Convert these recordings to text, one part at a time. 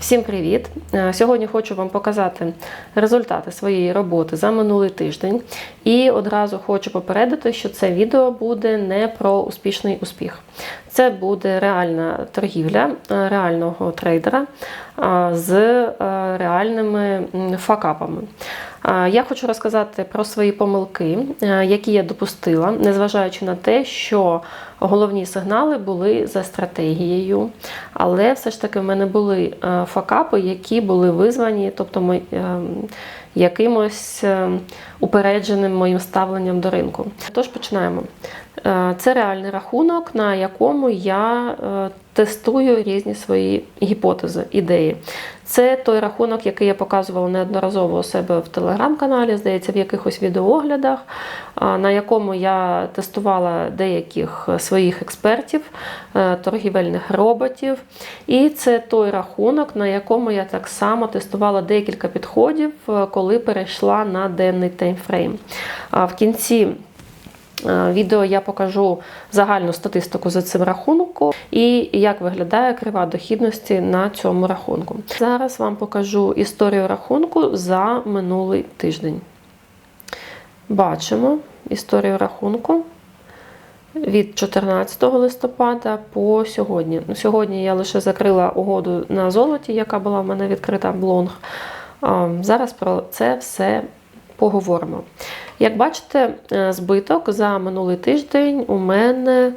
Всім привіт! Е, Сьогодні хочу вам показати результати своєї роботи за минулий тиждень. І одразу хочу попередити, що це відео буде не про успішний успіх. Це буде реальна торгівля е, реального трейдера е, з е, реальними факапами. Я хочу розказати про свої помилки, які я допустила, незважаючи на те, що головні сигнали були за стратегією, але все ж таки в мене були факапи, які були визвані, тобто ми- якимось упередженим моїм ставленням до ринку. Тож починаємо. Е, Це реальний рахунок, на якому я е, тестую різні свої гіпотези, ідеї. Це той рахунок, який я показувала неодноразово у себе в телеграм-каналі, здається, в якихось відеооглядах, на якому я тестувала деяких своїх експертів, е, торгівельних роботів. І це той рахунок, на якому я так само тестувала декілька підходів, е, коли перейшла на денний таймфрейм. В кінці Е, Відео я покажу загальну статистику за цим рахунком і як виглядає крива дохідності на цьому рахунку. Зараз вам покажу історію рахунку за минулий тиждень. Бачимо історію рахунку від 14 листопада по сьогодні. Ну, Сьогодні я лише закрила угоду на золоті, яка була в мене відкрита в лонг. Зараз про це все поговоримо. Як бачите, е, збиток за минулий тиждень у мене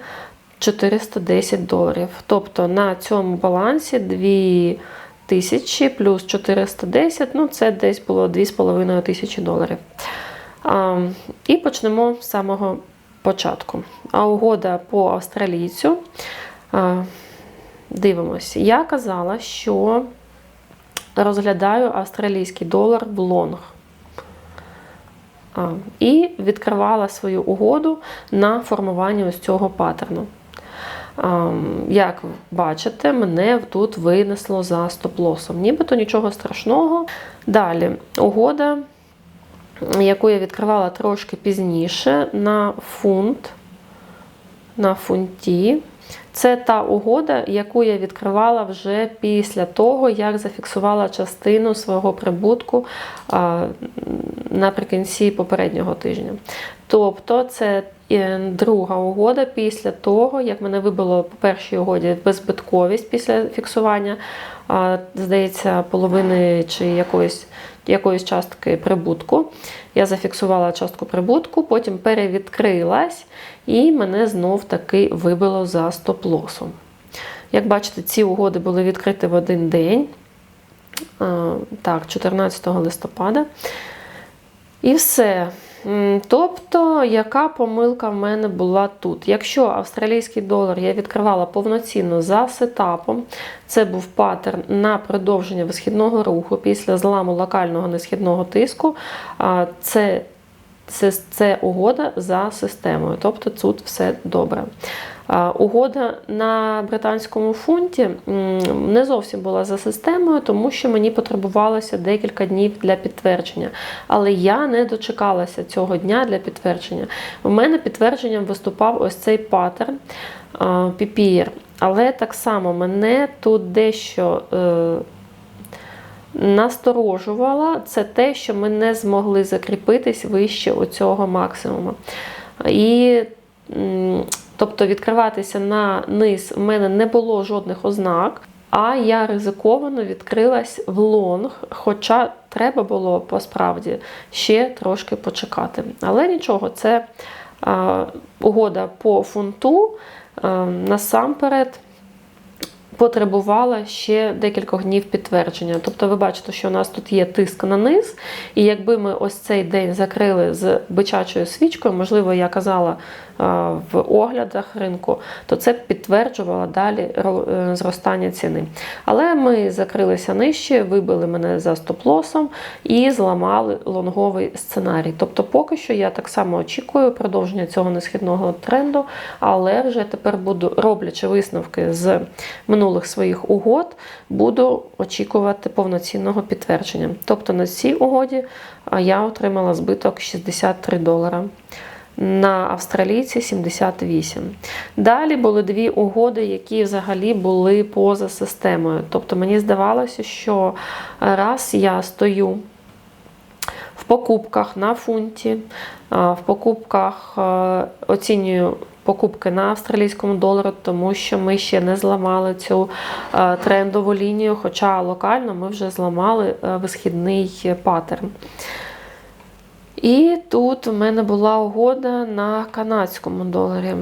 410 доларів. Тобто на цьому балансі 2 тисячі плюс 410, ну це десь було 2,5 тисячі доларів. А, І почнемо з самого початку. А угода по австралійцю. Дивимось. Я казала, що розглядаю австралійський долар в лонг. І відкривала свою угоду на формування ось цього паттерну. Як бачите, мене тут винесло за стоп-лосом. Нібито нічого страшного. Далі угода, яку я відкривала трошки пізніше на фунт, на фунті. Це та угода, яку я відкривала вже після того, як зафіксувала частину свого прибутку наприкінці попереднього тижня. Тобто, це е, друга угода після того, як мене вибило по першій угоді беззбитковість після фіксування, здається, половини чи якоїсь, якоїсь частки прибутку. Я зафіксувала частку прибутку, потім перевідкрилась, і мене знов таки вибило за стоп-лосом. Як бачите, ці угоди були відкриті в один день, так, 14 листопада. І все. Тобто, яка помилка в мене була тут? Якщо австралійський долар я відкривала повноцінно за сетапом, це був паттерн на продовження висхідного руху після зламу локального несхідного тиску, це, це, це угода за системою. Тобто тут все добре. Угода на британському фунті не зовсім була за системою, тому що мені потребувалося декілька днів для підтвердження. Але я не дочекалася цього дня для підтвердження. У мене підтвердженням виступав ось цей паттерн PPR. Але так само мене тут дещо. Е, Насторожувало це те, що ми не змогли закріпитись вище оцього максимуму. І тобто відкриватися на низ в мене не було жодних ознак, а я ризиковано відкрилась в лонг, хоча треба було по справді ще трошки почекати. Але нічого, це а, угода по фунту а, насамперед потребувала ще декількох днів підтвердження. Тобто ви бачите, що у нас тут є тиск на низ, і якби ми ось цей день закрили з бичачою свічкою, можливо, я казала в оглядах ринку, то це підтверджувало далі е, зростання ціни. Але ми закрилися нижче, вибили мене за стоп-лосом і зламали лонговий сценарій. Тобто, поки що я так само очікую продовження цього несхідного тренду, але вже тепер буду роблячи висновки з минулих своїх угод, буду очікувати повноцінного підтвердження. Тобто на цій угоді я отримала збиток 63 долара. на австралійці 78. Далі були дві угоди, які взагалі були поза системою. Тобто мені здавалося, що раз я стою в покупках на фунті, в покупках оцінюю покупки на австралійському долару, тому що ми ще не зламали цю трендову лінію, хоча локально ми вже зламали висхідний паттерн. І тут в мене була угода на канадському доларі.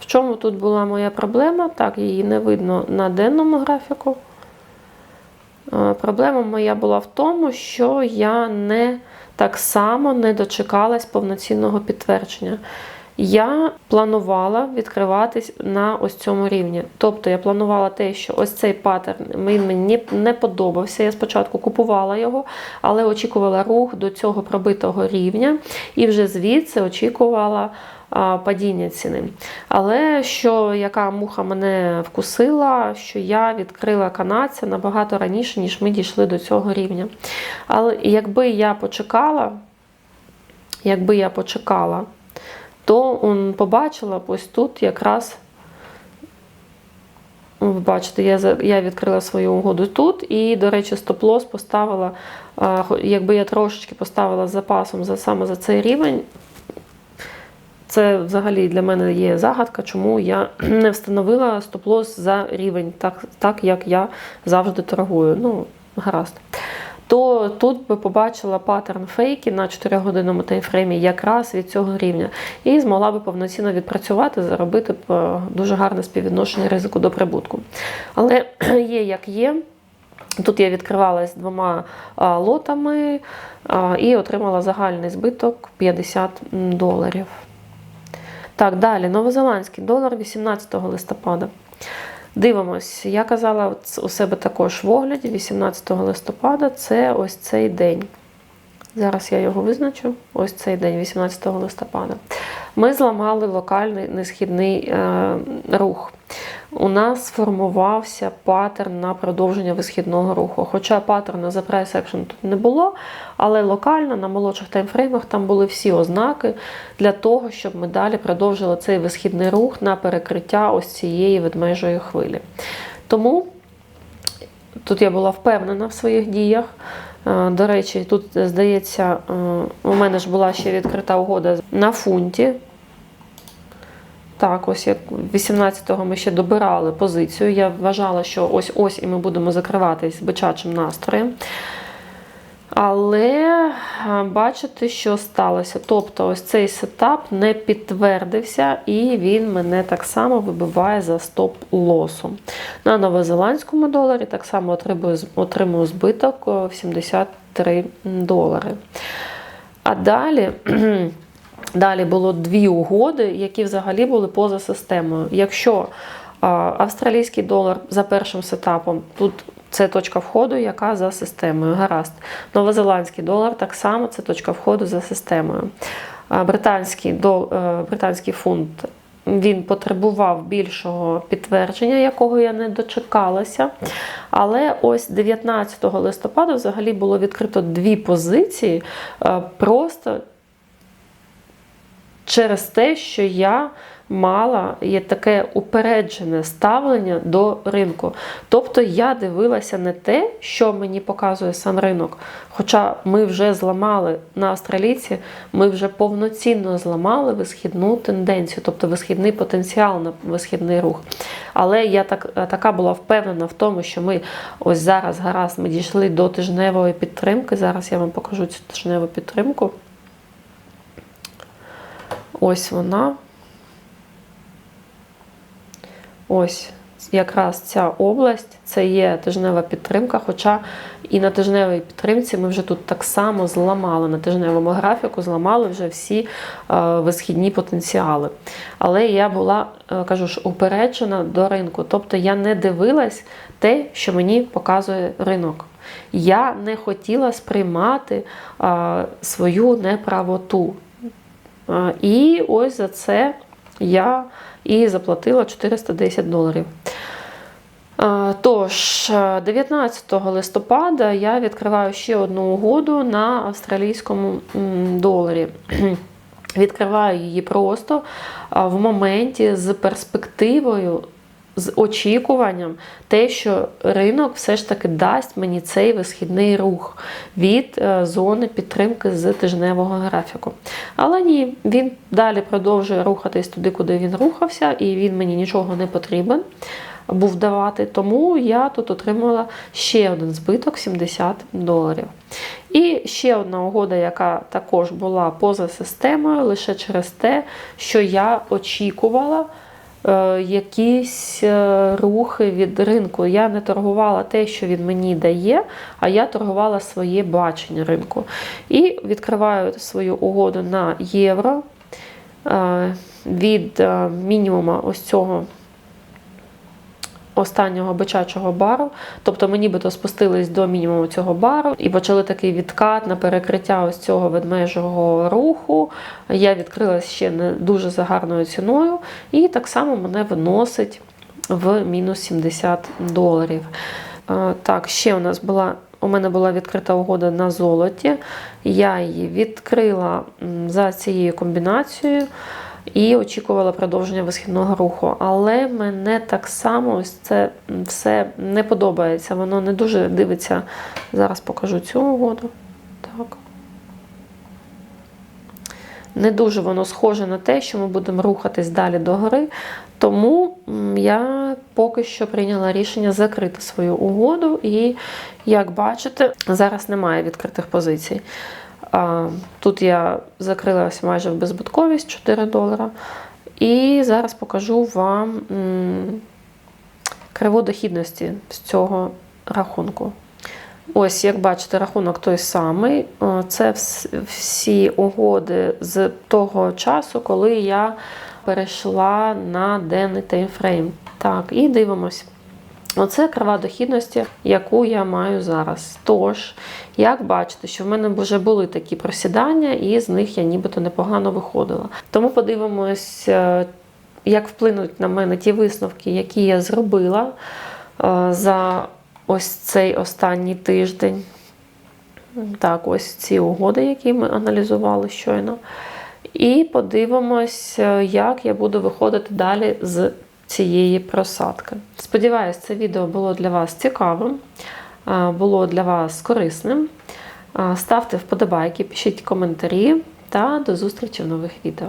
В чому тут була моя проблема? Так, її не видно на денному графіку. Проблема моя була в тому, що я не так само не дочекалась повноцінного підтвердження. Я планувала відкриватись на ось цьому рівні. Тобто я планувала те, що ось цей паттерн мені не подобався. Я спочатку купувала його, але очікувала рух до цього пробитого рівня і вже звідси очікувала падіння ціни. Але що яка муха мене вкусила, що я відкрила канадця набагато раніше, ніж ми дійшли до цього рівня. Але якби я почекала, якби я почекала, то он, побачила ось тут якраз. Ви бачите, я я відкрила свою угоду тут, і, до речі, стоп-лос поставила, якби я трошечки поставила з запасом за, саме за цей рівень, це взагалі для мене є загадка, чому я не встановила стоп-лос за рівень, так, так як я завжди торгую. Ну, гаразд. То тут би побачила паттерн фейки на 4-годинному таймфреймі якраз від цього рівня. І змогла би повноцінно відпрацювати, заробити б е, дуже гарне співвідношення ризику до прибутку. Але є як є. Тут я відкривалась двома лотами і отримала загальний збиток 50 доларів. Так, далі, новозеландський долар 18 листопада. Дивимось, я казала у себе також в огляді 18 листопада це ось цей день. Зараз я його визначу. Ось цей день, 18 листопада. Ми зламали локальний несхідний е, рух у нас сформувався паттерн на продовження висхідного руху. Хоча паттерну за прайс тут не було, але локально на молодших таймфреймах там були всі ознаки для того, щоб ми далі продовжили цей висхідний рух на перекриття ось цієї ведмежої хвилі. Тому тут я була впевнена в своїх діях. Е, до речі, тут, здається, е, у мене ж була ще відкрита угода на фунті. Так, ось як 18-го ми ще добирали позицію. Я вважала, що ось-ось і ми будемо закриватись бичачим настроєм. Але бачите, що сталося. Тобто, ось цей сетап не підтвердився, і він мене так само вибиває за стоп-лосом. На новозеландському доларі так само отримую, отримую збиток в 73 долари. А далі. Далі було дві угоди, які взагалі були поза системою. Якщо австралійський долар за першим сетапом, тут це точка входу, яка за системою. Гаразд. Новозеландський долар так само це точка входу за системою. Британський до, е, британський фунт він потребував більшого підтвердження, якого я не дочекалася. Але ось 19 листопада взагалі було відкрито дві позиції. Е, просто через те, що я мала є таке упереджене ставлення до ринку. Тобто я дивилася не те, що мені показує сам ринок. Хоча ми вже зламали на австралійці, ми вже повноцінно зламали висхідну тенденцію, тобто висхідний потенціал на висхідний рух. Але я так, така була впевнена в тому, що ми ось зараз гаразд ми дійшли до тижневої підтримки. Зараз я вам покажу цю тижневу підтримку. Ось вона. Ось якраз ця область це є тижнева підтримка. Хоча і на тижневій підтримці ми вже тут так само зламали на тижневому графіку, зламали вже всі е, висхідні потенціали. Але я була, е, кажу ж, упереджена до ринку. Тобто я не дивилась те, що мені показує ринок. Я не хотіла сприймати е, свою неправоту. І ось за це я і заплатила 410 доларів. Тож, 19 листопада я відкриваю ще одну угоду на австралійському доларі. Відкриваю її просто в моменті з перспективою, з очікуванням, те, що ринок все ж таки дасть мені цей висхідний рух від е, зони підтримки з тижневого графіку. Але ні, він далі продовжує рухатись туди, куди він рухався, і він мені нічого не потрібен був давати. Тому я тут отримала ще один збиток 70 доларів. І ще одна угода, яка також була поза системою, лише через те, що я очікувала. Е, Якісь е, рухи від ринку. Я не торгувала те, що він мені дає, а я торгувала своє бачення ринку. І відкриваю свою угоду на євро е, від мінімума ось цього останнього бичачого бару. Тобто ми нібито спустились до мінімуму цього бару і почали такий відкат на перекриття ось цього ведмежого руху. Я відкрилась ще не дуже за гарною ціною, і так само мене виносить в мінус 70 доларів. Е, Так, ще у нас була. У мене була відкрита угода на золоті. Я її відкрила за цією комбінацією і очікувала продовження висхідного руху. Але мене так само ось це все не подобається. Воно не дуже дивиться. Зараз покажу цю угоду. Так. Не дуже воно схоже на те, що ми будемо рухатись далі до гори. Тому я поки що прийняла рішення закрити свою угоду, і, як бачите, зараз немає відкритих позицій. Тут я закрилася майже в беззбитковість 4 долара. І зараз покажу вам криву дохідності з цього рахунку. Ось, як бачите, рахунок той самий. Це всі угоди з того часу, коли я перейшла на денний таймфрейм. Так, і дивимось. Оце крива дохідності, яку я маю зараз. Тож, як бачите, що в мене вже були такі просідання, і з них я нібито непогано виходила. Тому подивимось, е, як вплинуть на мене ті висновки, які я зробила е, за ось цей останній тиждень. Так, ось ці угоди, які ми аналізували щойно. І подивимось, е, як я буду виходити далі з цієї просадки. Сподіваюсь, це відео було для вас цікавим, е, було для вас корисним. Е, Ставте вподобайки, пишіть коментарі та до зустрічі в нових відео.